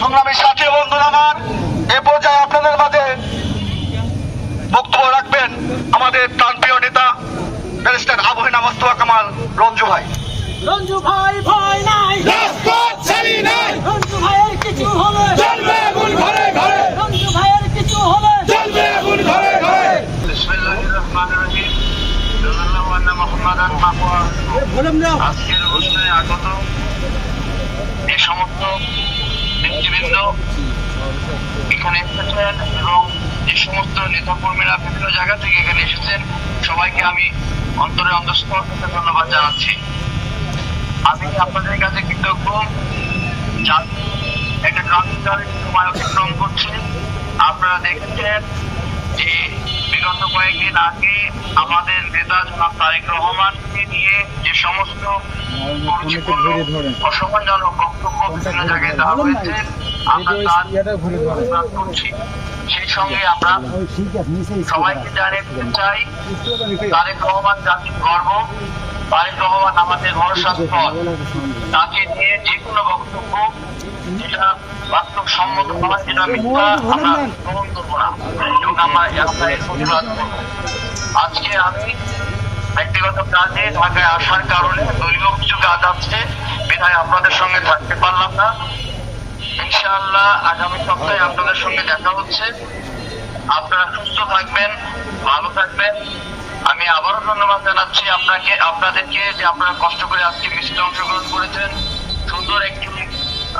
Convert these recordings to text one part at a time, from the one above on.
সংগ্রামী সাথী বন্ধুরা আমার এ পর্যায়ে আপনাদের মাঝে বক্তব্য রাখবেন আমাদের প্রান্তীয় নেতা ব্যারিস্টার আবু হেনা মোস্তফা কামাল রঞ্জু ভাই। রঞ্জু ভাই ভয় নাই। রাজপথ ছাড়ি নাই। রঞ্জু ভাইয়ের কিছু চলবে আগুন ঘরে ঘরে। রঞ্জু ভাইয়ের কিছু হবে চলবে আগুন ঘরে ঘরে। আজকের অনুষ্ঠানে আগত এই সমস্ত নেতৃবৃন্দ এখানে এসেছেন এবং যে সমস্ত নেতা কর্মীরা বিভিন্ন জায়গা থেকে এখানে এসেছেন। সবাইকে আমি অন্তরে অন্তঃস্থল ধন্যবাদ জানাচ্ছি। আমি আপনাদের কাছে কৃতজ্ঞ। জাতি একটা ক্রান্তিকারী সময় অতিক্রম করছে। আপনারা দেখেছেন যে বিগত কয়েকদিন আগে আমাদের নেতা জনাব তারেক রহমানকে নিয়ে যে সমস্ত অসম্মানজনক বক্তব্য বিভিন্ন জায়গায় দেওয়া হয়েছে আমরা তার প্রতিবাদ করছি। সেই সঙ্গে আমরা সবাইকে জানিয়ে দিতে চাই তারেক রহমান জাতির গর্ব তারেক রহমান আমাদের ভরসা স্থল তাকে নিয়ে যে কোনো বক্তব্য যেটা বাস্তব সম্মত নয় যেটা মিথ্যা আমরা গ্রহণ করব না। এবং আমরা আমরা প্রতিবাদ করব। আজকে আমি ব্যক্তিগত কাজে ঢাকায় আসার কারণে দলীয় কিছু কাজ আছে বিধায় আপনাদের সঙ্গে থাকতে পারলাম না। ইনশাআল্লাহ আগামী সপ্তাহে আপনাদের সঙ্গে দেখা হচ্ছে। আপনারা সুস্থ থাকবেন ভালো থাকবেন। আমি আবারও ধন্যবাদ জানাচ্ছি আপনাকে আপনাদেরকে যে আপনারা কষ্ট করে আজকে মিছিলে অংশগ্রহণ করেছেন। সুন্দর একটি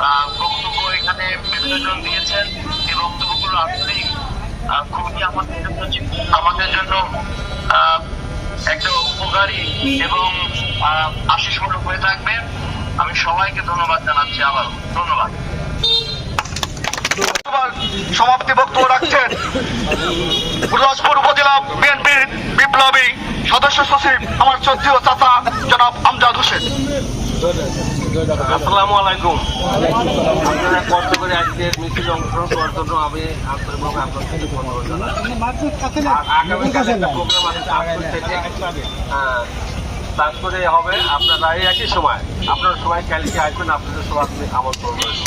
বক্তব্য এখানে বিভিন্ন দিয়েছেন। এই বক্তব্যগুলো আসলেই আহ, খুবই আমাদের জন্য আমাদের জন্য একটা উপকারী এবং আশিসমূলক হয়ে থাকবে আমি সবাইকে ধন্যবাদ জানাচ্ছি আবার। ধন্যবাদ। সমাপ্তি বক্তব্য রাখছেন গুরুদাসপুর উপজেলা বিএনপির বিপ্লবী সদস্য সচিব আমার শ্রদ্ধেয় চাচা জনাব আমজাদ হোসেন। আসসালামু আলাইকুম। আপনারা কষ্ট করে আজকের মিছিলে অংশগ্রহণ করার জন্য আমি আন্তরিকভাবে আপনাদের কাছে ধন্যবাদ জানাই আগামীকাল একটা প্রোগ্রাম আছে চাঁদপুর থেকে। চাঁদপুরে হবে। আপনারা এই একই সময় আপনারা সবাই কালকে আসবেন আপনাদের সবাই আমন্ত্রণ রয়েছে